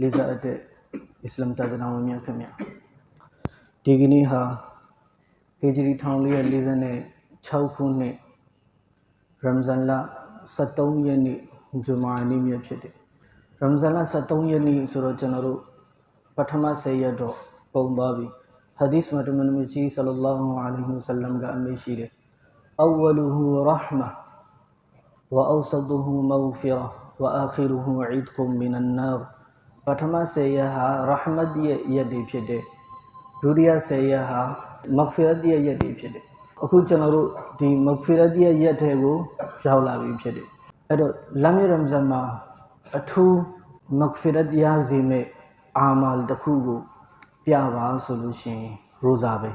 လေးစားအပ်တဲ့အစ္စလာမ်တာသနာဝင်များခင်ဗျဒီကနေ့ဟာဟီဂျရီ1446ခုနှစ်ရမ်ဇန်လ73ရက်နေ့ဂျူမာ ပထမ10ရက်ဟာရဟမတ်ရဲ့ရက်တွေဖြစ်တယ်ဒုတိယ10ရက်ဟာမဂ်ဖီရတ်ရဲ့ရက်တွေဖြစ်တယ်အခုကျွန်တော်တို့ဒီမဂ်ဖီရတ်ရဲ့ရက်ထဲကိုရောက်လာပြီဖြစ်တယ်အဲ့တော့လမ်ယရမ်ဇန်မှာအထူးမဂ်ဖီရတ်ရစီမဲ့အာမလ်တစ်ခုကိုပြပါဆိုလို့ရှိရင်ရိုဇာပဲ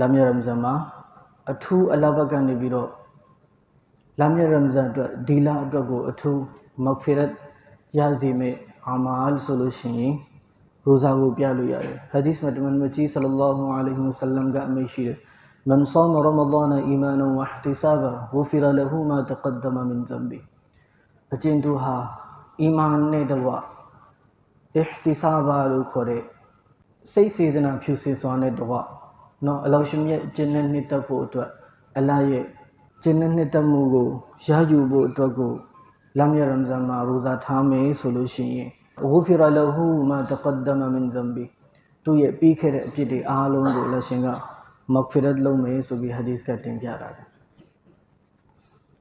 လမ်ယရမ်ဇန်မှာအထူးအလဘတ်ကနေပြီးတော့လမ်ယရမ်ဇန်အတွက်ဒီလာအတွက်ကိုအထူးမဂ်ဖီရတ်ရစီမဲ့ အာမာလ်ဆိုလို့ရှိရင်ရိုဇာကိုပြလို့ရတယ်ဟာဒီစ်မတ်မန်မကြီးဆလလောလဟ်အလိုင်းဝဆလမ်ကအမိရှိတယ်မန်ဆာမရမဒန်အီမာနဝဟ်တီဆာဘဂူဖီရလဟူမာတကဒ္ဒမမင်ဇမ်ဘီအကျဉ်သူဟာအီမန်နဲ့တဝအဟ်တီဆာဘာလို့ခေါ်တဲ့စိတ်စေတနာဖြူစင်စွာနဲ့တဝနော်အလောရှင်ရဲ့အကျဉ်းနဲ့နှစ်သက်ဖို့အတွက်အလာရဲ့ကျင့်တဲ့နှစ်သက်မှုကိုရယူဖို့အတွက်ကိုလမ်ယရမ်ဇန်မှာရိုဇာထားမယ်ဆိုလို့ရှိရင် ဂူဖီရလဟူမာတကဒ္ဒမမင်ဇမ်ဘီသူရဲ့ပြီးခဲ့တဲ့အဖြစ်တွေအားလုံးကိုလက်ရှင်ကမဂ်ဖီရတ်လုပ်မယ်ဆိုပြီးဟာဒီစ်ကတင်ပြတာတယ်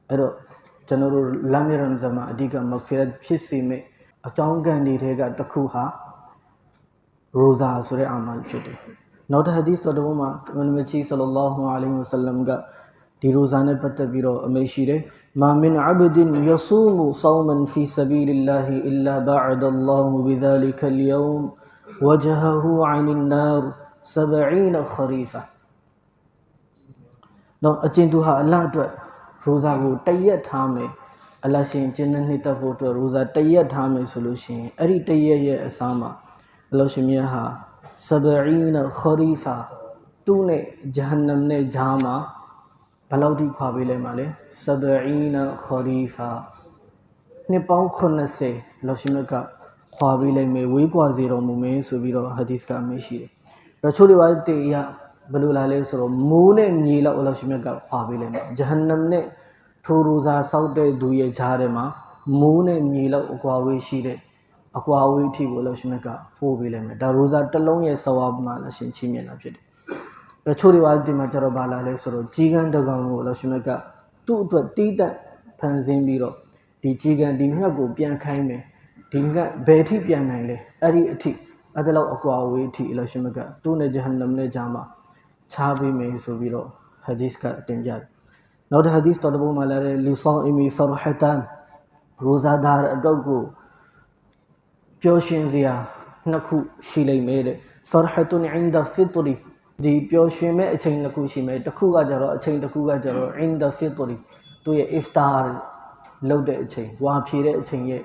အဲ့တော့ကျွန်တော်တို့လမ်ယရမ်ဇန်မှာအဓိကမဂ်ဖီရတ်ဖြစ်စေမယ့်အကြောင်းကံတွေထဲကတစ်ခုဟာရိုဇာဆိုတဲ့အာမလ်ဖြစ်တယ်နောက်တစ်ဟာဒီစ်တော်တော်မှာမနမချီဆလလောလဟ်အလိုင်းဝဆလမ်က ဒီရိုဇာနဲ့ပတ်သက်ပြီးတော့အမိရှိတယ်မာမင်အဘဒင်ယဆူမူဆာမန်ဖီဆဘီလ illah illa ba'ada Allah bidhalika al-yawm wajhahu 'an an-nar 70 kharifa တော့အကျဉ်သူဟာအလတ်အတွက်ရိုဇာကိုတရက်ထားမယ်အလရှင်ကျင်းတဲ့နှစ်သက်ဖို့အတွက်ရိုဇာတရက်ထားမယ်ဆိုလို့ရှိရင်အဲ့ဒီတရက်ရဲ့အစားမှာအလရှင်မြတ်ဟာ70 kharifa သူ့နဲ့ဂျဟန္နမ်နဲ့ဂျာမှာ ဘယ်လောက်ထိခွာပေးလိုက်မှာလဲ70ခရီဖာနှစ်ပေါင်း80လောက်ရှိမြတ်ကခွာပေးလိုက်မယ်ဝေးကွာစေတော်မူမယ်ဆိုပြီးတော့ဟာဒီစ်ကအမရှိတယ်။ရချိုလီဝါတေရဘယ်လိုလာလဲဆိုတော့မိုးနဲ့မြေလောက်လောက်ရှိမြတ်ကခွာပေးလိုက်မယ်။ဂျဟန္နမ်နဲ့ထိုရိုဇာစောက်တဲ့သူရဲ့ဂျားထဲမှာမိုးနဲ့မြေလောက်အကွာဝေးရှိတဲ့အကွာဝေးအထိကိုလောက်ရှိမြတ်ကပို့ပေးလိုက်မယ်။ဒါရိုဇာတစ်လုံးရဲ့ဆဝါဘမှာလည်းရှင်ချင်းမြင်တာဖြစ်တယ် တချို့တွေပါဒီမှာကျတော့ဘာလာလဲဆိုတော့ကြီးကန်းတကောင်ကိုလောရှင်မြတ်ကသူ့အတွက်တီးတက်ဖန်ဆင်းပြီးတော့ဒီကြီးကန်းဒီငှက်ကိုပြန်ခိုင်းမယ်ဒီငှက်ဘယ်ထိပြန်နိုင်လဲအဲ့ဒီအထိအဲ့ဒါလောက်အကွာဝေးအထိလောရှင်မြတ်ကသူ့နဲ့ဂျဟန္နမ်နဲ့ဂျာမှာခြားပေးမယ်ဆိုပြီးတော့ဟာဒီစ်ကတင်ပြတယ်နောက်တစ်ဟာဒီစ်တော်တပုတ်မှာလာတဲ့လီဆာအီမီဖရဟတန်ရိုဇာဒါအတွက်ကိုပျော်ရွှင်စရာနှစ်ခုရှိလိမ့်မယ်တဲ့ဖရဟတုန်အင်ဒါဖီတရီ ဒီပျော်ရွှင်မဲ့အချိန်တစ်ခုရှိမယ်တစ်ခုကကြတော့အချိန်တစ်ခုကကြတော့ in the fitri သူရဲ့ iftar လုပ်တဲ့အချိန်ဝါဖြေတဲ့အချိန်ရဲ့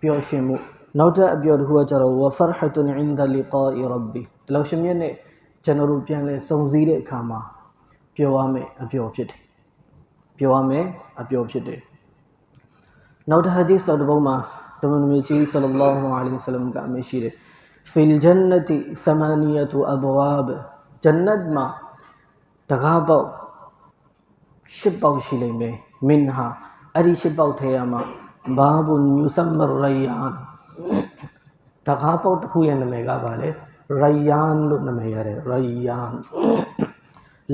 ပျော်ရွှင်မှုနောက်ထပ်အပျော်တစ်ခုကကြတော့ wa farhatun inda liqa'i rabbi လောရှင်မြတ်နဲ့ကျွန်တော်တို့ပြန်လဲစုံစည်းတဲ့အခါမှာပျော်ရမယ်အပျော်ဖြစ်တယ်ပျော်ရမယ်အပျော်ဖြစ်တယ်နောက်ထပ် hadith တော်တစ်ပုဒ်မှာတမန်တော်ကြီးဆလလောလဟ်အလိုင်းဝဆလမ်ကအမရှိတယ် fil jannati thamaniyatu abwab ဂျန်နတ်မှာတကားပေါက်ရှစ်ပေါက်ရှိလိမ့်မယ်မင်ဟာအဲ့ဒီရှစ်ပေါက်ထဲမှာဘာဘုန်ယူဆမ်မရယန်တကားပေါက်တစ်ခုရဲ့နာမည်ကပါလေရယန်လို့နာမည်ရတယ်ရယန်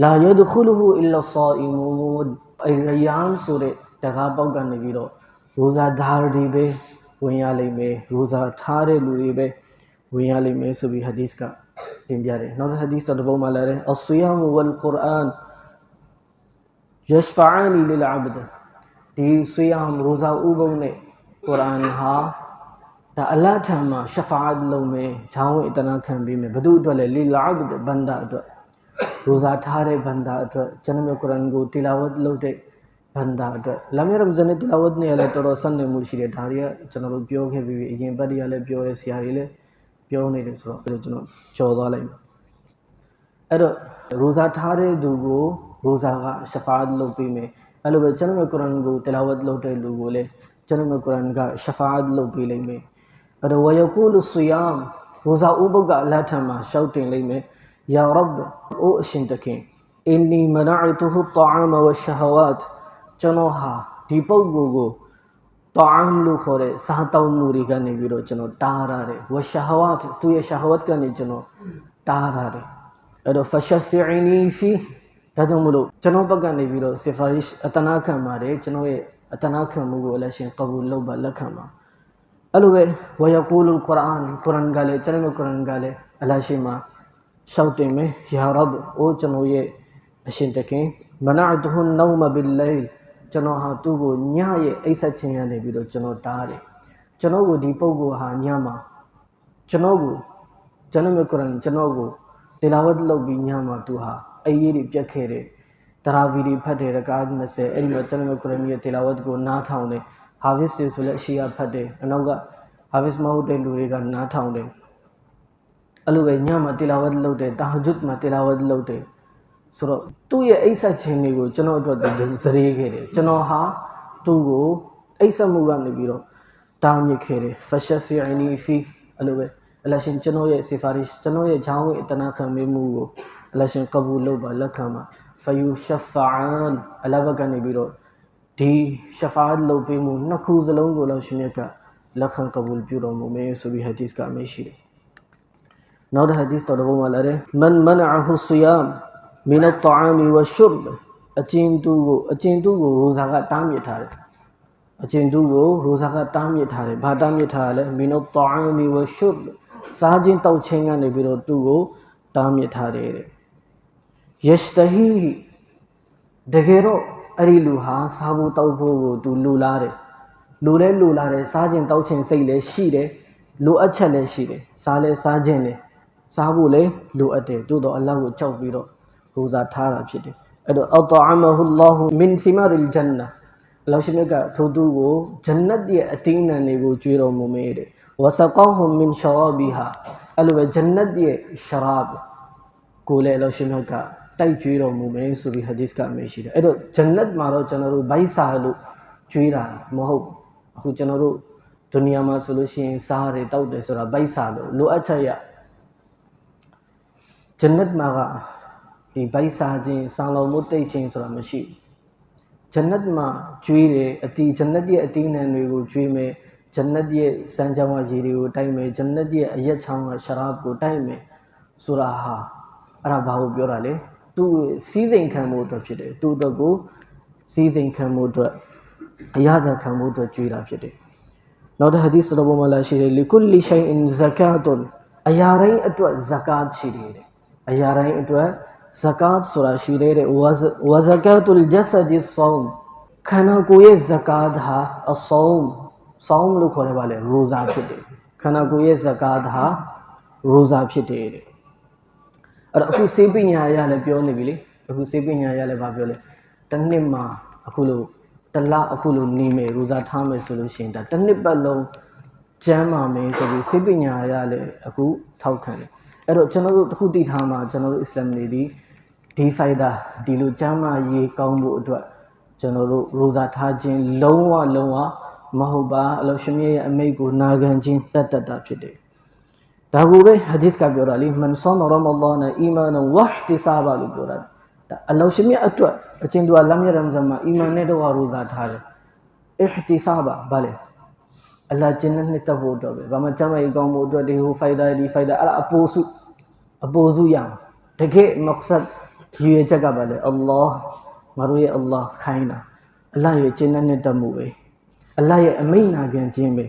လာယဒခူလူဟူအီလာဆာအီမူအဲ့ရယန်ဆိုတဲ့တကားပေါက်ကနေပြီးတော့ရိုဇာဒါရဒီပဲဝင်ရလိမ့်မယ်ရိုဇာထားတဲ့လူတွေပဲဝင်ရလိမ့်မယ်ဆိုပြီးဟာဒီစ်က တင်ပြတယ်နောက်တစ် hadith တစ်ပုဒ်မှာလာတယ်အဆီယမ်ဝလ်ကုရ်အာန် yashfa'ani lil 'abd ဒီဆီယမ်ရိုဇာဥပုံနဲ့ကုရ်အာန်ဟာဒါအလတ်ထံမှာ shafa'at လုပ်မယ်ဂျောင်းဝင်အတနာခံပေးမယ်ဘု து အတွက်လဲ lil 'abd ဘန္တာအတွက်ရိုဇာထားတဲ့ဘန္တာအတွက်ကျွန်တော်ကုရ်အာန်ကိုတီလာဝတ်လုပ်တဲ့ဘန္တာအတွက်လာမရမ်ဇန်နဲ့တီလာဝတ်နဲ့လည်းတော်တော်ဆက်နေမှုရှိတယ်ဒါတွေကကျွန်တော်တို့ပြောခဲ့ပြီးအရင်ဘက်တွေကလည်းပြောရဲဆရာကြီးလည်း ပြောနေတယ်ဆိုတော့အဲ့ဒါကျွန်တော်ကြော်သွားလိုက်မယ်အဲ့တော့ရိုဇာထားတဲ့သူကိုရိုဇာကရှဖာတ်လုပ်ပေးမယ်အဲ့လိုပဲကျွန်တော်ကုရ်အာန်ကိုတလာဝတ်လုပ်တဲ့လူကိုလည်းကျွန်တော်ကုရ်အာန်ကရှဖာတ်လုပ်ပေးလိုက်မယ်အဲ့တော့ဝယကူလုဆီယမ်ရိုဇာဥပုပ်ကအလတ်ထံမှာရှောက်တင်လိုက်မယ်ယာရဘ်အိုအရှင်တခင်အင်နီမနအတူဟူတာအမဝရှဟဝတ်ကျွန်တော်ဟာဒီပုဂ္ဂိုလ်ကို တာအမ်လို့ခေါ်တဲ့စားတောင်းမှုတွေကနေပြီးတော့ကျွန်တော်တားရတယ်ဝရှဟဝတ်သူရဲ့ရှဟဝတ်ကနေကျွန်တော်တားရတယ်အဲ့တော့ဖရှဖီအီနီဖီဒါကြောင့်မလို့ကျွန်တော်ဘက်ကနေပြီးတော့ဆီဖာရစ်အတနာခံပါတယ်ကျွန်တော်ရဲ့အတနာခံမှုကိုလည်းရှင်ကဘူလုပ်ပါလက်ခံပါအဲ့လိုပဲဝယကူလုကုရ်အာန်ကုရ်အာန်ကလည်းကျွန်တော်ကုရ်အာန်ကလည်းအလရှိမှာရှောက်တင်မယ်ယာရဘ်အိုကျွန်တော်ရဲ့အရှင်တခင်မနအတူဟွန်နောမဘီလိုင် ကျွန်တော်ဟာသူ့ကိုညရဲ့အိပ်ဆက်ခြင်းရနေပြီးတော့ကျွန်တော်တားတယ်ကျွန်တော်ကိုဒီပုံကိုဟာညမှာကျွန်တော်ကိုကျွန်တော်ကုရ်အာန်ကျွန်တော်ကိုတေလာဝတ်လုပ်ပြီးညမှာသူဟာအေးရေးတွေပြတ်ခဲ့တယ်တရာဗီတွေဖတ်တယ်ရကား20အဲ့ဒီမှာကျွန်တော်ကုရ်အာန်ရဲ့တေလာဝတ်ကိုနားထောင်တယ်ဟာဗစ်တွေဆိုလည်းအရှိရဖတ်တယ်အနောက်ကဟာဗစ်မဟုတ်တဲ့လူတွေကနားထောင်တယ်အဲ့လိုပဲညမှာတေလာဝတ်လုပ်တယ်တာဟဂျွတ်မှာတေလာဝတ်လုပ်တယ် ဆိုတော့သူ့ရဲ့အိပ်ဆက်ခြင်းတွေကိုကျွန်တော်အတွက်စရေခဲ့တယ်ကျွန်တော်ဟာသူ့ကိုအိပ်ဆက်မှုကနေပြီးတော့တားမြစ်ခဲ့တယ်ဖရှဖီအီနီဖီအဲ့လိုပဲအလရှင်ကျွန်တော်ရဲ့စီဖာရစ်ကျွန်တော်ရဲ့ဂျောင်းဝိအတနာခံမေးမှုကိုအလရှင်ကဘူလုပ်ပါလက်ခံပါဖယူရှဖာအန်အလဘကနေပြီးတော့ဒီရှဖာလုပ်ပေးမှုနှစ်ခုစလုံးကိုလည်းရှင်မြတ်ကလက်ခံကဘူပြုတော်မူမယ်ဆိုပြီးဟဒီစ်ကအမေးရှိတယ်နောက်တဲ့ဟဒီစ်တော်တော်မှာလည်းမန်မနအဟူဆီယ မ်မင်တ်တအာမီဝရှုဘ်အကျဉ်သူကိုအကျဉ်သူကိုရိုဇာကတားမြစ်ထားတယ်အကျဉ်သူကိုရိုဇာကတားမြစ်ထားတယ်ဘာတားမြစ်ထားရလဲမင်တ်တအာမီဝရှုဘ်စားခြင်းတောက်ခြင်းကနေပြီးတော့သူ့ကိုတားမြစ်ထားတယ်တဲ့ယရှတဟီတကယ်တော့အဲ့ဒီလူဟာစားဖို့တောက်ဖို့ကိုသူလူလားတယ်လူလဲလူလားတယ်စားခြင်းတောက်ခြင်းစိတ်လည်းရှိတယ်လိုအပ်ချက်လည်းရှိတယ်စားလဲစားခြင်းလည်းစားဖို့လည်းလိုအပ်တယ်သို့တော့အလ္လာဟ်ကိုကြောက်ပြီးတော့ ရိုဇာထားတာဖြစ်တယ်အဲ့တော့အတအမဟူလာဟူမင်စီမာရ်ဂျန်နာအလ္လာဟ်ရှင်ကထိုသူကိုဂျန်နတ်ရဲ့အသီးနှံတွေကိုကျွေးတော်မူမေတဲ့ဝဆကောဟူမင်ရှရာဘီဟာအဲ့လိုပဲဂျန်နတ်ရဲ့ရှရာဘ်ကိုလည်းအလ္လာဟ်ရှင်ကတိုက်ကျွေးတော်မူမယ်ဆိုပြီးဟာဒီစ်ကအမေရှိတယ်အဲ့တော့ဂျန်နတ်မှာတော့ကျွန်တော်တို့ဘိုက်စာလို့ကျွေးတာမဟုတ်အခုကျွန်တော်တို့ဒုနီယာမှာဆိုလို့ရှိရင်စားရတယ်တောက်တယ်ဆိုတာဘိုက်စာလို့လိုအပ်ချက်ရဂျန်နတ်မှာက ဒီဘိုက်စာခြင်းဆောင်းလုံးမှုတိတ်ခြင်းဆိုတာမရှိဂျန်နတ်မှာကျွေးတယ်အတီဂျန်နတ်ရဲ့အတီးနံတွေကိုကျွေးမယ်ဂျန်နတ်ရဲ့စံကြောင်းကရေတွေကိုတိုက်မယ်ဂျန်နတ်ရဲ့အရက်ချောင်းကရှရာဘ်ကိုတိုက်မယ်ဆိုတာဟာအဲ့ဒါဘာကိုပြောတာလဲသူ့စီးစိမ်ခံမှုအတွက်ဖြစ်တယ်သူ့အတွက်ကိုစီးစိမ်ခံမှုအတွက်အရာသာခံမှုအတွက်ကြွေးတာဖြစ်တယ်နောက်တဲ့ဟာဒီသတော်ပေါ်မှာလာရှိတယ်လီကုလီရှိုင်အင်ဇကာတ်အရာတိုင်းအတွက်ဇကာတ်ရှိတယ်အရာတိုင်းအတွက် ဇကာတ်ဆိုတာရှိတယ်ဝဇကာတ်လ်ဂျဆဒီဆောမ်ခန္ဓာကိုယ်ရဲ့ဇကာတ်ဟာအဆောမ်ဆောင်းလို့ခေါ်ရပါလေရိုဇာဖြစ်တယ်ခန္ဓာကိုယ်ရဲ့ဇကာတ်ဟာရိုဇာဖြစ်တယ်တဲ့အဲ့တော့အခုစေပညာရလည်းပြောနေပြီလေအခုစေပညာရလည်းဗာပြောလဲတစ်နှစ်မှာအခုလို့တလအခုလို့နေမယ်ရိုဇာထားမယ်ဆိုလို့ရှိရင်ဒါတစ်နှစ်ပတ်လုံးကျမ်းမာမယ်ဆိုပြီးစေပညာရလည်းအခုထောက်ခံတယ် အဲ့တော့ကျွန်တော်တို့တခုသိထားမှာကျွန်တော်တို့အစ္စလာမ်တွေဒီဒီဖိုင်ဒါဒီလိုကျမ်းမာရေးကောင်းဖို့အတွက်ကျွန်တော်တို့ရိုဇာထားခြင်းလုံးဝလုံးဝမဟုတ်ပါအလောရှင်ရဲ့အမိတ်ကိုနာခံခြင်းတတ်တတ်တာဖြစ်တယ်ဒါကိုပဲဟာဒီစ်ကပြောတာလေမန်ဆမ်ရမလာနအီမာနဝဟ်တီဆာဘာလို့ပြောတာဒါအလောရှင်ရဲ့အတွက်အချင်းသူကလမ်းရရမ်ဇမ်မှာအီမန်နဲ့တော့ရိုဇာထားတယ်အဟ်တီဆာဘာဗါလေအလ္လာဂျင်းနဲ့နှစ်သက်ဖို့အတွက်ပဲဘာမှကျမ်းမာရေးကောင်းဖို့အတွက်ဒီဟိုဖိုင်ဒါဒီဖိုင်ဒါအဲ့ဒါအပိုးစု အပိုစုရအောင်တကယ်မက်ဆတ်ရည်ရချက်ကပါလေအလ္လာဟ်ငါတို့ရဲ့အလ္လာဟ်ခိုင်းတာအလ္လာဟ်ရဲ့ကျင့်တဲ့တတ်မှုပဲအလ္လာဟ်ရဲ့အမိန့်နာခံခြင်းပဲ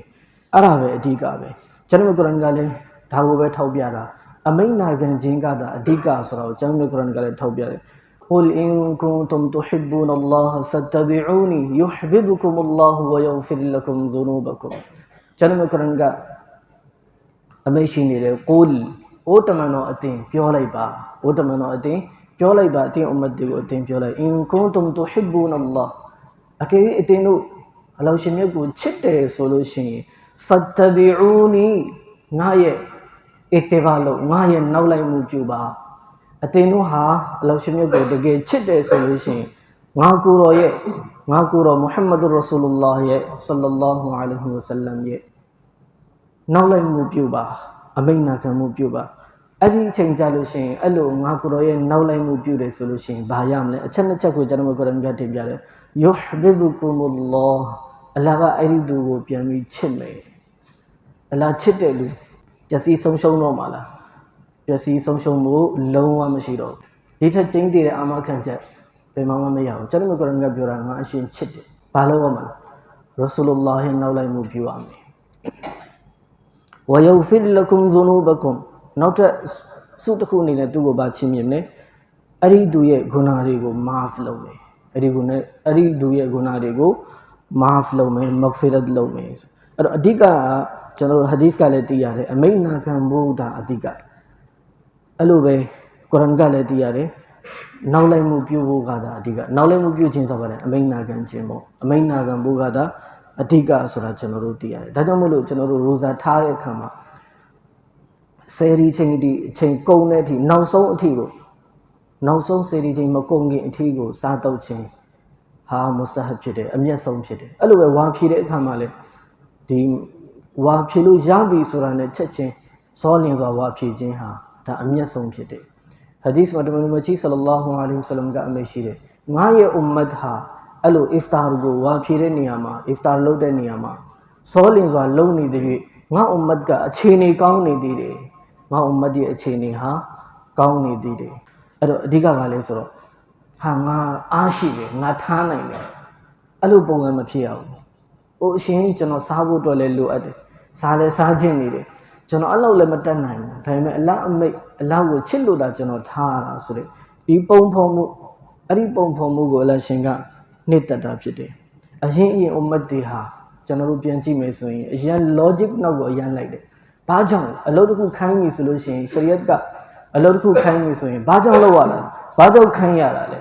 အဲ့ဒါပဲအဓိကပဲကျွန်တော်ကုရ်အန်ကလည်းဒါကိုပဲထောက်ပြတာအမိန့်နာခံခြင်းကတာအဓိကဆိုတော့ကျွန်တော်ကုရ်အန်ကလည်းထောက်ပြတယ်ကုလ်အင်ကုန်တုမ်တူဟစ်ဘူနအလ္လာဟ်ဖတ်တဘီအူနီယူဟ်ဘီဘူကုမ်အလ္လာဟ်ဝယောဖီလကုမ်ဒူနူဘကုမ်ကျွန်တော်ကုရ်အန်ကအမိန့်ရှိနေတယ်ကုလ် အိုးတမန်တော်အတင်ပြောလိုက်ပါအိုးတမန်တော်အတင်ပြောလိုက်ပါအတင်အမတ်တွေကိုအတင်ပြောလိုက် in kuntum tuhibbuna allah အကယ်၍အတင်တို့အလောရှင်မြတ်ကိုချစ်တယ်ဆိုလို့ရှိရင် fattabi'uni ငါရဲ့အတေဘာလို့ငါရဲ့နောက်လိုက်မှုပြုပါအတင်တို့ဟာအလောရှင်မြတ်ကိုတကယ်ချစ်တယ်ဆိုလို့ရှိရင်ငါကိုယ်တော်ရဲ့ငါကိုယ်တော်မုဟမ္မဒ်ရဆူလုလာရဲ့ဆလ္လာလာဟူအလိုင်ဟီဝဆလမ်ရဲ့နောက်လိုက်မှုပြုပါ အမိန့်နာခံမှုပြုပါအဲ့ဒီအချိန်ကြလို့ရှိရင်အဲ့လိုငါကိုရောရဲ့နောက်လိုက်မှုပြုတယ်ဆိုလို့ရှိရင်ဘာရမလဲအချက်နှစ်ချက်ကိုကျွန်တော်ကုရ်အာန်ကတင်ပြတယ်ယုဟ်ဘီဘူကုမူလောအလ္လာဟ်ကအဲ့ဒီသူကိုပြန်ပြီးချစ်မယ်အလ္လာဟ်ချစ်တဲ့လူပျက်စီးဆုံးရှုံးတော့မှာလားပျက်စီးဆုံးရှုံးမှုလုံးဝမရှိတော့ဘူးဒီထက်ကျင်းတည်တဲ့အာမခံချက်ဘယ်မှမရဘူးကျွန်တော်ကုရ်အာန်ကပြောတာငါအရှင်ချစ်တယ်ဘာလို့ရမလဲရဆူလုလာဟ်နောက်လိုက်မှုပြုရမယ် ဝယုဖီလကုမ်ဇူနူဘကုမ်နောက်ထပ်စုတစ်ခုအနေနဲ့သူ့ကိုပါချင်းမြင်တယ်အဲ့ဒီသူရဲ့ဂုဏတွေကိုမာဖလုပ်မယ်အဲ့ဒီဂုဏအဲ့ဒီသူရဲ့ဂုဏတွေကိုမာဖလုပ်မယ်မဂ်ဖီရတ်လုပ်မယ်ဆိုအဲ့တော့အဓိကကျွန်တော်တို့ဟာဒီသ်ကလည်းသိရတယ်အမိန့်နာခံဖို့ဒါအဓိကအဲ့လိုပဲကုရ်အာန်ကလည်းသိရတယ်နောက်လိုက်မှုပြုဖို့ကဒါအဓိကနောက်လိုက်မှုပြုခြင်းဆိုပါတယ်အမိန့်နာခံခြင်းပေါ့အမိန့်နာခံဖို့ကဒါ အဓိကဆိုတာကျွန်တော်တို့သိရတယ်ဒါကြောင့်မို့လို့ကျွန်တော်တို့ရိုဇာထားတဲ့အခါမှာဆယ်ရီချိန်ဒီအချိန်ကုန်တဲ့အထိနောက်ဆုံးအထိကိုနောက်ဆုံးဆယ်ရီချိန်မကုန်ခင်အထိကိုစားတော့ခြင်းဟာမုစတဟဖြစ်တယ်အမျက်ဆုံးဖြစ်တယ်အဲ့လိုပဲဝါဖြေတဲ့အခါမှာလည်းဒီဝါဖြေလို့ရပြီဆိုတာနဲ့ချက်ချင်းစောလင်စွာဝါဖြေခြင်းဟာဒါအမျက်ဆုံးဖြစ်တယ်ဟာဒီစ်မှာတမန်တော်ကြီးဆလလောဟူအလိုင်းဝဆလမ်ကအမိရှိတယ်ငါရဲ့အွမ်မတ်ဟာ အဲ့လိုအစ်ဖတာကိုဝါဖြေတဲ့နေရာမှာအစ်ဖတာလုပ်တဲ့နေရာမှာစောလင်စွာလုပ်နေတဲ့ငါအွမ်မတ်ကအခြေအနေကောင်းနေသေးတယ်ငါအွမ်မတ်ရဲ့အခြေအနေဟာကောင်းနေသေးတယ်အဲ့တော့အဓိကကလည်းဆိုတော့ဟာငါအားရှိတယ်ငါထားနိုင်တယ်အဲ့လိုပုံစံမဖြစ်အောင်ဟိုအရှင်ကျွန်တော်စားဖို့အတွက်လည်းလိုအပ်တယ်စားလဲစားခြင်းနေတယ်ကျွန်တော်အဲ့လောက်လည်းမတက်နိုင်ဘူးဒါပေမဲ့အလအမိတ်အလကိုချစ်လို့တာကျွန်တော်ထားရတာဆိုတဲ့ဒီပုံဖုံမှုအဲ့ဒီပုံဖုံမှုကိုအလရှင်က နှစ်သက်တာဖြစ်တယ်အရင်အရင်အမတ်တွေဟာကျွန်တော်တို့ပြန်ကြည့်မယ်ဆိုရင်အရင် logic နောက်ကိုအရင်လိုက်တယ်ဘာကြောင့်အလုပ်တစ်ခုခိုင်းပြီဆိုလို့ရှိရင်ရှရီယတ်ကအလုပ်တစ်ခုခိုင်းပြီဆိုရင်ဘာကြောင့်လုပ်ရလဲဘာကြောင့်ခိုင်းရတာလဲ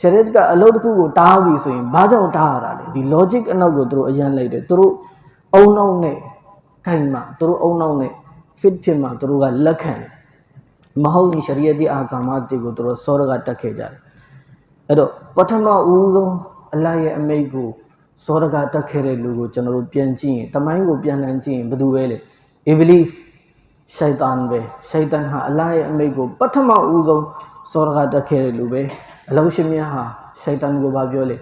ရှရီယတ်ကအလုပ်တစ်ခုကိုတားပြီဆိုရင်ဘာကြောင့်တားရတာလဲဒီ logic အနောက်ကိုသူတို့အရင်လိုက်တယ်သူတို့အုံနောက်နဲ့ခိုင်မှသူတို့အုံနောက်နဲ့ fit ဖြစ်မှသူတို့ကလက်ခံတယ်မဟုတ်ရင်ရှရီယတ်ဒီအာကာမတေကိုသူတို့စောရကတက်ခဲ့ကြတယ် အဲ့တော့ပထမဦးဆုံးအလ္လာဟ်ရဲ့အမိန့်ကိုစောရကတက်ခဲ့တဲ့လူကိုကျွန်တော်တို့ပြန်ကြည့်ရင်တမိုင်းကိုပြန်လှန်ကြည့်ရင်ဘယ်သူပဲလဲအီဘလစ်ရှိုက်တန်ပဲရှိုက်တန်ဟာအလ္လာဟ်ရဲ့အမိန့်ကိုပထမဦးဆုံးစောရကတက်ခဲ့တဲ့လူပဲအလောရှင်မြတ်ဟာရှိုက်တန်ကိုဘာပြောလဲ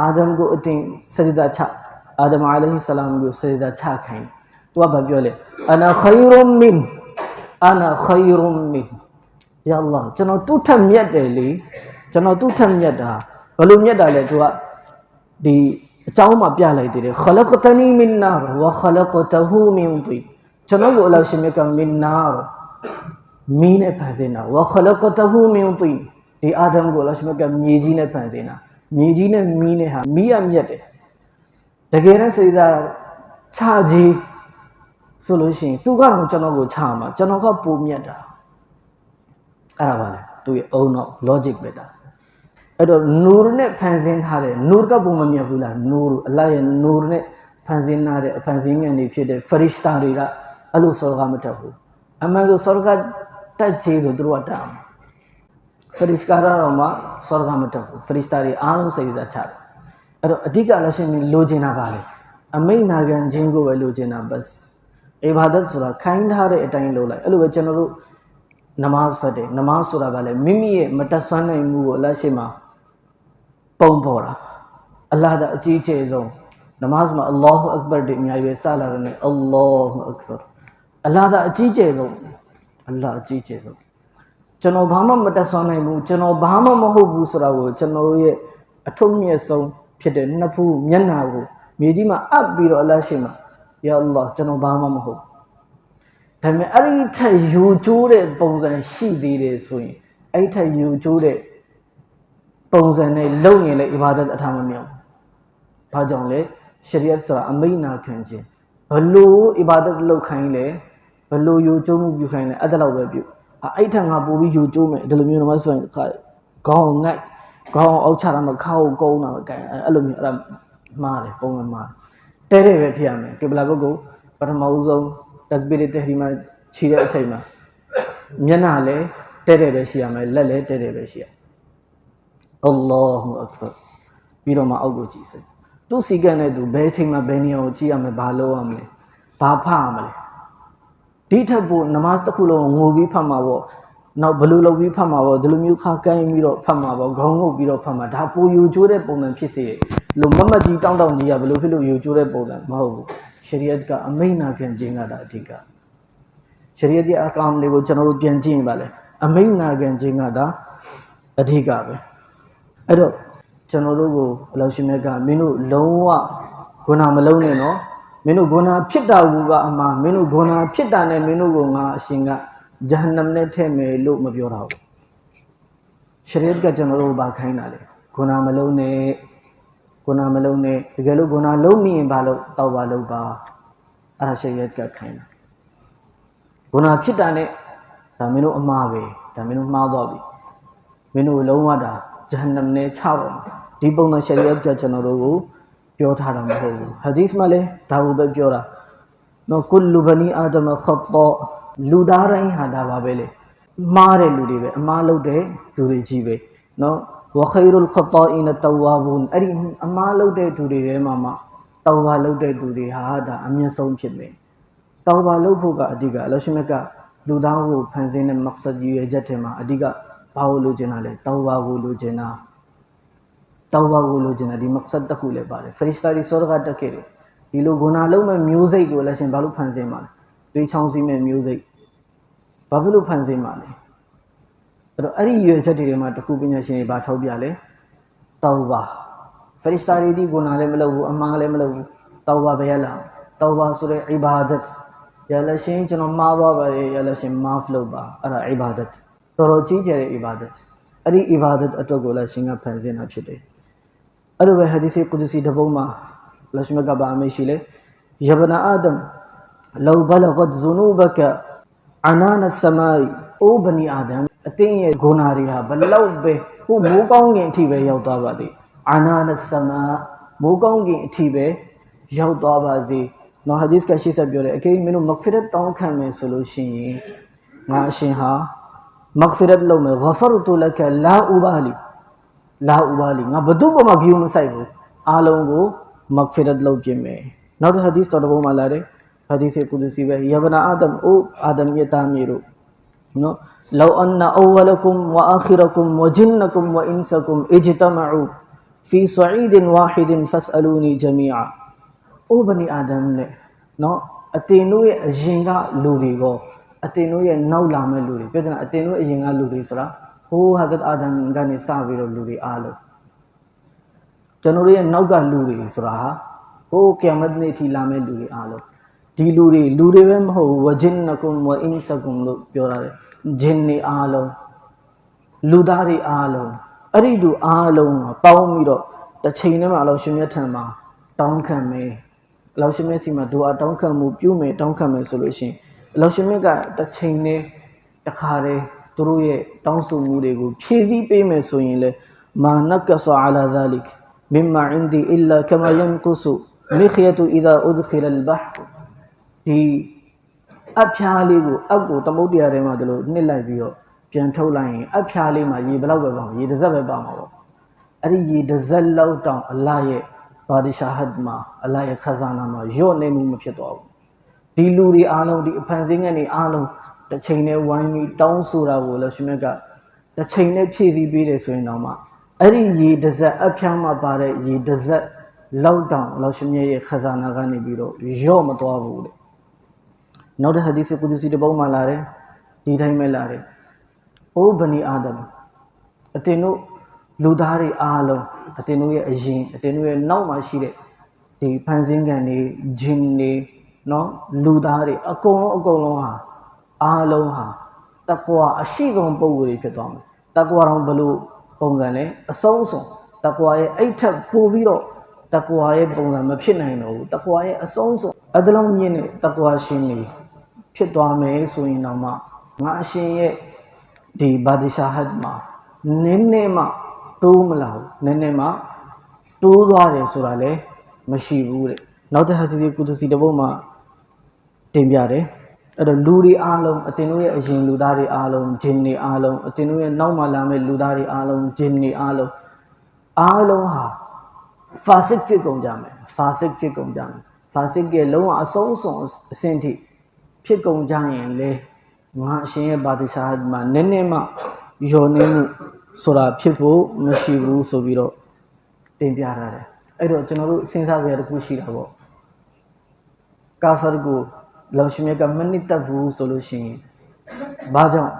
အာဒမ်ကိုအတင်စဂျဒါချအာဒမ်အလိုင်ဟီဆလမ်ကိုစဂျဒါချခိုင်းသူကဘာပြောလဲအနာခိုင်ရုံမင်အနာခိုင်ရုံမင်ယာအလ္လာဟ်ကျွန်တော်သူ့ထက်မြတ်တယ်လေ ကျွန်တော်သူ့ထက်မြတ်တာဘယ်လိုမြတ်တာလဲသူကဒီအကြောင်းမှပြလိုက်သေးတယ်ခလကတနီမင်နာဝခလကတဟူမင်တီကျွန်တော်ကိုအလောရှင်မြတ်ကမင်နာမီးနဲ့ဖန်ဆင်းတာဝခလကတဟူမင်တီဒီအာဒမ်ကိုအလောရှင်မြတ်ကမြေကြီးနဲ့ဖန်ဆင်းတာမြေကြီးနဲ့မီးနဲ့ဟာမီးရမြတ်တယ်တကယ်နဲ့စေစားခြာကြီးဆိုလို့ရှိရင်သူကတော့ကျွန်တော်ကိုခြာမှာကျွန်တော်ကပိုမြတ်တာအဲ့ဒါပါလေသူရဲ့အုံတော့ logic ပဲတာ အဲ့တော့ nur နဲ့ဖန်ဆင်းထားတဲ့ nur ကပုံမမြတ်ဘူးလား nur အလရဲ့ nur နဲ့ဖန်ဆင်းထားတဲ့အဖန်ဆင်းငံတွေဖြစ်တဲ့ farishta တွေကအဲ့လိုစောကမတက်ဘူးအမှန်ဆိုစောကတက်ချေဆိုသူတို့ကတက်အောင် farishta တော့မှစောကမတက်ဘူး farishta တွေအားလုံးစိတ်စားချတယ်အဲ့တော့အဓိကလည်းရှင်လိုချင်တာပါလေအမိတ်နာခံခြင်းကိုပဲလိုချင်တာဘတ်အီဘာဒတ်ဆိုတာခိုင်းထားတဲ့အတိုင်းလုပ်လိုက်အဲ့လိုပဲကျွန်တော်တို့နမတ်ဖတ်တယ်နမတ်ဆိုတာကလည်းမိမိရဲ့မတက်ဆွမ်းနိုင်မှုကိုအလတ်ရှိမှာ ပုံပေါ်တာအလ္လာဟ်အကြီးကျယ်ဆုံးနမတ်မှာအလ္လာဟူအက်ဘာတွေအများကြီးပဲစလာတယ်နဲ့အလ္လာဟူအက်ဘာအလ္လာဟ်အကြီးကျယ်ဆုံးအလ္လာဟ်အကြီးကျယ်ဆုံးကျွန်တော်ဘာမှမတက်ဆွမ်းနိုင်ဘူးကျွန်တော်ဘာမှမဟုတ်ဘူးဆိုတာကိုကျွန်တော်ရဲ့အထုံးမြင့်ဆုံးဖြစ်တဲ့နှစ်ဖူးမျက်နာကိုမြေကြီးမှာအပ်ပြီးတော့အလ္လာဟ်ရှိမှာယာအလ္လာဟ်ကျွန်တော်ဘာမှမဟုတ်ဒါပေမဲ့အဲ့ဒီထက်ယူကျိုးတဲ့ပုံစံရှိသေးတယ်ဆိုရင်အဲ့ဒီထက်ယူကျိုးတဲ့ ပုံစံနဲ့လုံရင်လည်းအဘာဒတ်အထာမမြောက်။ဘာကြောင့်လဲရှရီယတ်ဆိုတာအမိန့်နာခံခြင်းဘလို့အဘာဒတ်လုပ်ခိုင်းလဲဘလို့ယူကျိုးမှုပြုခိုင်းလဲအဲ့ဒါတော့ပဲပြု။အဲ့ထက်ငါပို့ပြီးယူကျိုးမယ်ဒီလိုမျိုးနမတ်ဆိုရင်ခါခေါင်းငိုက်ခေါင်းအောက်ချတာမခောက်ကုန်းတာမကဲအဲ့လိုမျိုးအဲ့ဒါမှားတယ်ပုံမှန်မှားတယ်တဲတဲ့ပဲဖြစ်ရမယ်ကေဘလာဘုတ်ကိုပထမဦးဆုံးတက္ဘီရတဟရီမာခြေတဲ့အချိန်မှာမျက်နှာလည်းတဲ့တဲ့ပဲရှိရမယ်လက်လည်းတဲ့တဲ့ပဲရှိရ အလ္လာဟူအက္ဘာပြီးတော့မှအောက်ကိုကြည့်စိတ်သူစီကံနဲ့သူဘယ်ချိန်မှာဘယ်နေရာကိုကြည့်ရမလဲဘာလုပ်ရမလဲဘာဖရမလဲဒီထက်ပိုနမတ်တစ်ခုလုံးကိုငိုပြီးဖတ်မှာပေါ့နောက်ဘယ်လိုလုပ်ပြီးဖတ်မှာပေါ့ဒီလိုမျိုးခါကိုင်းပြီးတော့ဖတ်မှာပေါ့ခေါင်းငုပ်ပြီးတော့ဖတ်မှာဒါပိုယူကျိုးတဲ့ပုံစံဖြစ်စေတယ်လို့မတ်မတ်ကြီးတောင်းတောင်းကြီးကဘယ်လိုဖြစ်လို့ယူကျိုးတဲ့ပုံစံမဟုတ်ဘူးရှရီယတ်ကအမိန့်နာခံခြင်းကဒါအဓိကရှရီယတ်ရဲ့အကောင်လေးကိုကျွန်တော်တို့ပြန်ကြည့်ရင်ပါလေအမိန့်နာခံခြင်းကဒါအဓိကပဲ အဲ့တော့ကျွန်တော်တို့ကိုအလောရှင်မြတ်ကမင်းတို့လုံးဝဂုဏမလုံးနဲ့နော်မင်းတို့ဂုဏဖြစ်တာကူကအမှားမင်းတို့ဂုဏဖြစ်တာနဲ့မင်းတို့ကိုငါအရှင်ကဂျဟန္နမ်နဲ့ထဲ့မယ်လို့မပြောတာဘူးရှရီယတ်ကကျွန်တော်တို့ဘာခိုင်းတာလဲဂုဏမလုံးနဲ့ဂုဏမလုံးနဲ့တကယ်လို့ဂုဏလုံးမိရင်ဘာလို့တောက်ပါလို့ပါအဲ့ဒါရှရီယတ်ကခိုင်းတာဂုဏဖြစ်တာနဲ့ဒါမင်းတို့အမှားပဲဒါမင်းတို့မှားတော့ပြီမင်းတို့လုံးဝတာ ဂျဟန္နမ်နဲ့ချပါမှာဒီပုံစံရှရီယတ်ကကျွန်တော်တို့ကိုပြောထားတာမဟုတ်ဘူးဟာဒီစ်မှာလည်းဒါကိုပဲပြောတာနော်ကုလဘနီအာဒမခတ်တာလူသားတိုင်းဟာဒါပါပဲလေမှားတဲ့လူတွေပဲအမှားလုပ်တဲ့လူတွေကြီးပဲနော်ဝခိရုလ်ခတာအင်တဝါဘွန်အဲ့ဒီအမှားလုပ်တဲ့သူတွေထဲမှာမှတောဝါလုပ်တဲ့သူတွေဟာဒါအမြင့်ဆုံးဖြစ်မယ်တောဝါလုပ်ဖို့ကအဓိကအလရှိမကလူသားကိုဖန်ဆင်းတဲ့မက်ဆတ်ကြီးရဲ့ချက်ထဲမှာအဓိက ဘာလို့လိုချင်တာလဲတောဝါကိုလိုချင်တာတောဝါကိုလိုချင်တာဒီမက်ဆတ်တစ်ခုလည်းပါတယ်ဖရစ်တာဒီဆောရကတက်ခဲ့တယ်ဒီလိုဂုဏလုံးမဲ့မျိုးစိတ်ကိုလည်းရှင်ဘာလို့ဖန်ဆင်းမှာလဲတွေးချောင်းစီးမဲ့မျိုးစိတ်ဘာဖြစ်လို့ဖန်ဆင်းမှာလဲအဲ့တော့အဲ့ဒီရွယ်ချက်တွေမှာတခုပညာရှင်တွေဘာထောက်ပြလဲတောဝါဖရစ်တာတွေဒီဂုဏလည်းမလုပ်ဘူးအမှားလည်းမလုပ်ဘူးတောဝါပဲရလားတောဝါဆိုတဲ့ ibadat ရလရှင်ကျွန်တော်မှားသွားပါတယ်ရလရှင် maaf လုပ်ပါအဲ့ဒါ ibadat တော် တော်ကြီးကျယ်တဲ့ ibadat အဲ့ဒီ ibadat အတွက်ကိုလည်းရှင်ကဖန်ဆင်းတာဖြစ်တယ်အဲ့လိုပဲ hadith ကုဒစီတစ်ပုဒ်မှာလရှမကဘာအမရှိလေယဘနာအာဒမ်လောဘလဂတ်ဇနူဘကအနာနစမိုင်အိုဘနီအာဒမ်အတင်းရဲ့ဂုဏတွေဟာဘလောက်ပဲဟိုမိုးကောင်းကင်အထိပဲရောက်သွားပါသေးအနာနစမာမိုးကောင်းကင်အထိပဲရောက်သွားပါစေနော်ဟာဒီစ်ကရှိဆက်ပြောတယ်အကေမင်းတို့မဂ်ဖီရတ်တောင်းခံမယ်ဆိုလို့ရှိရင်ငါအရှင်ဟာ မဂ်ဖီရတ်လုပ်မယ်ဂဖရတူလကလာဥဘာလီလာဥဘာလီငါဘဒုကမှဂီယုမဆိုင်ဘူးအားလုံးကိုမဂ်ဖီရတ်လုပ်ပြင်မယ်နောက်တစ်ဟာဒီစ်တော်တစ်ပုဒ်မှာလာတယ်ဟာဒီစ်ကုဒစီပဲယဗနာအာဒမ်အိုအာဒမ်ရဲ့သားမြေတို့နော်လောအန်နအဝလကုမ်ဝအာခီရကုမ်ဝဂျင်နကုမ်ဝအင်ဆကုမ်အဂျတမူဖီဆအီဒင်ဝါဟီဒင်ဖတ်အလူနီဂျမီအာအိုဘနီအာဒမ်နဲ့နော်အတင်တို့ရဲ့အရင်ကလူတွေကော အတင်တို့ရဲ့နောက်လာမဲ့လူတွေပြောချင်တာအတင်တို့အရင်ကလူတွေဆိုတာဟိုးဟာဇတ်အာဒမ်ကနေစပြီးတော့လူတွေအားလုံးကျွန်တော်တို့ရဲ့နောက်ကလူတွေဆိုတာဟာဟိုးကီယမတ်နေ့ထိလာမဲ့လူတွေအားလုံးဒီလူတွေလူတွေပဲမဟုတ်ဝဂျင်နကုမ်ဝအင်ဆကုမ်လို့ပြောရတယ်ဂျင်နေအားလုံးလူသားတွေအားလုံးအဲ့ဒီသူအားလုံးပေါင်းပြီးတော့တစ်ချိန်တည်းမှာအလောရှင်မြတ်ထံမှာတောင်းခံမယ်အလောရှင်မြတ်စီမှာဒူအာတောင်းခံမှုပြုမယ်တောင်းခံမယ်ဆိုလို့ရှိရင် အလောရှင်မြတ်ကတစ်ချိန်တည်းတစ်ခါတည်းသူတို့ရဲ့တောင်းဆိုမှုတွေကိုဖြည့်ဆည်းပေးမယ်ဆိုရင်လေမာနကဆာအလာဇာလစ်မင်မာအင်ဒီအီလာကမာယန်ကုဆုမိခယတူအီဒါဥဒခီလ်ဘဟ်ဒီအဖျားလေးကိုအောက်ကိုသမုတ်တရားထဲမှာဒီလိုနှစ်လိုက်ပြီးတော့ပြန်ထုတ်လိုက်ရင်အဖျားလေးမှာရေဘလောက်ပဲပါရေတစ်စက်ပဲပါမှာပေါ့အဲ့ဒီရေတစ်စက်လောက်တောင်အလာရဲ့ဘာဒီရှာဟတ်မှာအလာရဲ့ခဇာနာမှာယော့နေမှုမဖြစ်တော့ဘူး ဒီလူတွေအားလုံးဒီအဖန်စင်းငယ်တွေအားလုံးတစ်ချိန်နဲ့ဝိုင်းပြီးတောင်းဆိုတာကိုလည်းရှင်မြတ်ကတစ်ချိန်နဲ့ဖြည့်ဆည်းပေးတယ်ဆိုရင်တော့မှအဲ့ဒီရေတစ်စက်အဖျားမှာပါတဲ့ရေတစ်စက်လောက်တောင်လောရှင်မြတ်ရဲ့ခဇာနာကနေပြီးတော့ယော့မသွားဘူးတဲ့နောက်တဲ့ဟာဒီစ်ကုဒစီတပုံမှာလာတယ်ဒီတိုင်းပဲလာတယ်အိုးဘနီအာဒမ်အတင်တို့လူသားတွေအားလုံးအတင်တို့ရဲ့အရင်အတင်တို့ရဲ့နောက်မှာရှိတဲ့ဒီဖန်ဆင်းကန်တွေဂျင်တွေ နော်လူသားတွေအကုန်လုံးအကုန်လုံးဟာအားလုံးဟာတကွာအရှိဆုံးပုံကိုယ်တွေဖြစ်သွားမယ်တကွာတော့ဘလို့ပုံစံလဲအဆုံးစုံတကွာရဲ့အဲ့ထက်ပိုပြီးတော့တကွာရဲ့ပုံစံမဖြစ်နိုင်တော့ဘူးတကွာရဲ့အဆုံးစုံအတလုံးမြင့်တဲ့တကွာရှင်တွေဖြစ်သွားမယ်ဆိုရင်တော့မှငါအရှင်ရဲ့ဒီဘာဒီရှာဟတ်မှာနင်းနေမှတိုးမလာဘူးနည်းနည်းမှတိုးသွားတယ်ဆိုတာလည်းမရှိဘူးတဲ့နောက်တစ်ဟာစီကုသစီတပုတ်မှာ တင်ပြတယ်အဲ့တော့လူတွေအားလုံးအတင်တို့ရဲ့အရင်လူသားတွေအားလုံးဂျင်တွေအားလုံးအတင်တို့ရဲ့နောက်မှလာမယ့်လူသားတွေအားလုံးဂျင်တွေအားလုံးအားလုံးဟာဖာစစ်ဖြစ်ကုန်ကြမယ်ဖာစစ်ဖြစ်ကုန်ကြမယ်ဖာစစ်ရဲ့လုံးဝအဆုံးစွန်အဆင့်ထိဖြဖြစ်ကုန်ကြရင်လေငါအရှင်ရဲ့ဘာတိရှာဟတ်မှာနည်းနည်းမှယုံနေမှုဆိုတာဖြစ်ဖို့မရှိဘူးဆိုပြီးတော့တင်ပြထားတယ်အဲ့တော့ကျွန်တော်တို့စဉ်းစားစရာတစ်ခုရှိတာပေါ့ကာဖာကို လောင်ရှင်မြတ်ကမနစ်တက်ဘူးဆိုလို့ရှိရင်ဘာကြောင့်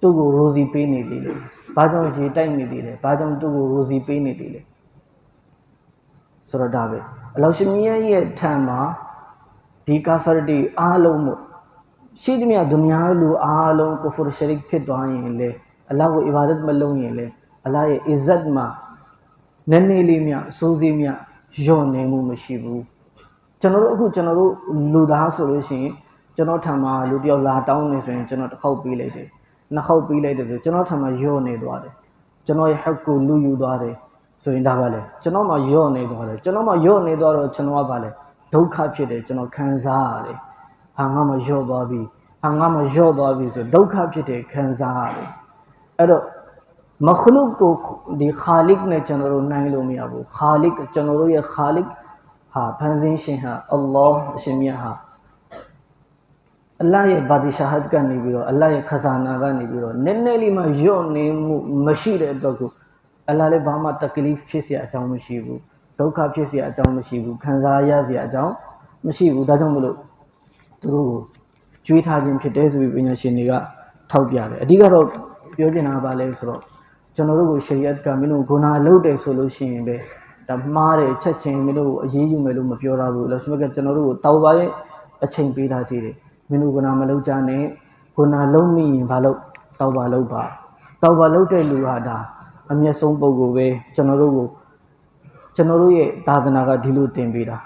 သူ့ကိုရိုစီပေးနေသေးလဲဘာကြောင့်ရေတိုက်နေသေးလဲဘာကြောင့်သူ့ကိုရိုစီပေးနေသေးလဲဆိုတော့ဒါပဲအလောရှင်မြတ်ရဲ့ထံမှာဒီကာဖာတီအားလုံးမို့ရှိသမျှဒုနီယာလူအားလုံးကုဖရရှရစ်ဖြစ်သွားရင်လေအလ္လာဟ်ကိုအီဘာဒတ်မလုပ်ရင်လေအလ္လာဟ်ရဲ့အစ္စတ်မှာနည်းနည်းလေးမြစိုးစည်းမြယွန်နေမှုမရှိဘူး ကျွန်တော်တို့အခုကျွန်တော်တို့လူသားဆိုလို့ရှိရင်ကျွန်တော်ထံမှာလူတယောက်လာတောင်းနေဆိုရင်ကျွန်တော်တစ်ခေါက်ပေးလိုက်တယ်နှစ်ခေါက်ပေးလိုက်တယ်ဆိုကျွန်တော်ထံမှာယွန်နေသွားတယ်ကျွန်တော်ရဲ့ဟက်ကိုလူယူသွားတယ်ဆိုရင်ဒါပါလေကျွန်တော်မှယွန်နေသွားတယ်ကျွန်တော်မှယွန်နေသွားတော့ကျွန်တော်ကပါလေဒုက္ခဖြစ်တယ်ကျွန်တော်ခံစားရတယ်ဟာငါမှယွန်သွားပြီဟာငါမှယွန်သွားပြီဆိုဒုက္ခဖြစ်တယ်ခံစားရတယ်အဲ့တော့မခလုတ်ကိုဒီခါလစ်နဲ့ကျွန်တော်တို့နိုင်လို့မရဘူးခါလစ်ကျွန်တော်တို့ရဲ့ခါလစ် ဟာဖန်ဆင်းရှင်ဟာအလ္လာဟ်အရှင်မြတ်ဟာအလ္လာဟ်ရဲ့ဘာဒီရှာဟတ်ကနေပြီးတော့အလ္လာဟ်ရဲ့ခဇာနာကနေပြီးတော့နည်းနည်းလေးမှယွတ်နေမှုမရှိတဲ့အတွက်ကိုအလ္လာဟ်လည်းဘာမှတက်ကလီဖြစ်เสียအကြောင်းမရှိဘူးဒုက္ခဖြစ်เสียအကြောင်းမရှိဘူးခံစားရเสียအကြောင်းမရှိဘူးဒါကြောင့်မလို့သူတို့ကိုကြွေးထားခြင်းဖြစ်တယ်ဆိုပြီးပညာရှင်တွေကထောက်ပြတယ်အဓိကတော့ပြောချင်တာကဘာလဲဆိုတော့ကျွန်တော်တို့ကိုရှရီယတ်ကမင်းတို့ဂုဏလုပ်တယ်ဆိုလို့ရှိရင်ပဲ ဒါမှားတယ်ချက်ချင်းမင်းတို့ကိုအေးအေးယူမယ်လို့မပြောတော့ဘူးလို့ဆိုတော့ကျွန်တော်တို့ကိုတောက်ပါရဲ့အချိန်ပေးထားသေးတယ်မင်းတို့ဂုဏမလုပ်ကြနဲ့ဂုဏလုံးမိရင်ဘာလို့တောက်ပါလုပ်ပါတောက်ပါလုပ်တဲ့လူဟာဒါအမျက်ဆုံးပုံကိုပဲကျွန်တော်တို့ကိုကျွန်တော်တို့ရဲ့သာသနာကဒီလိုတင်ပေးတာ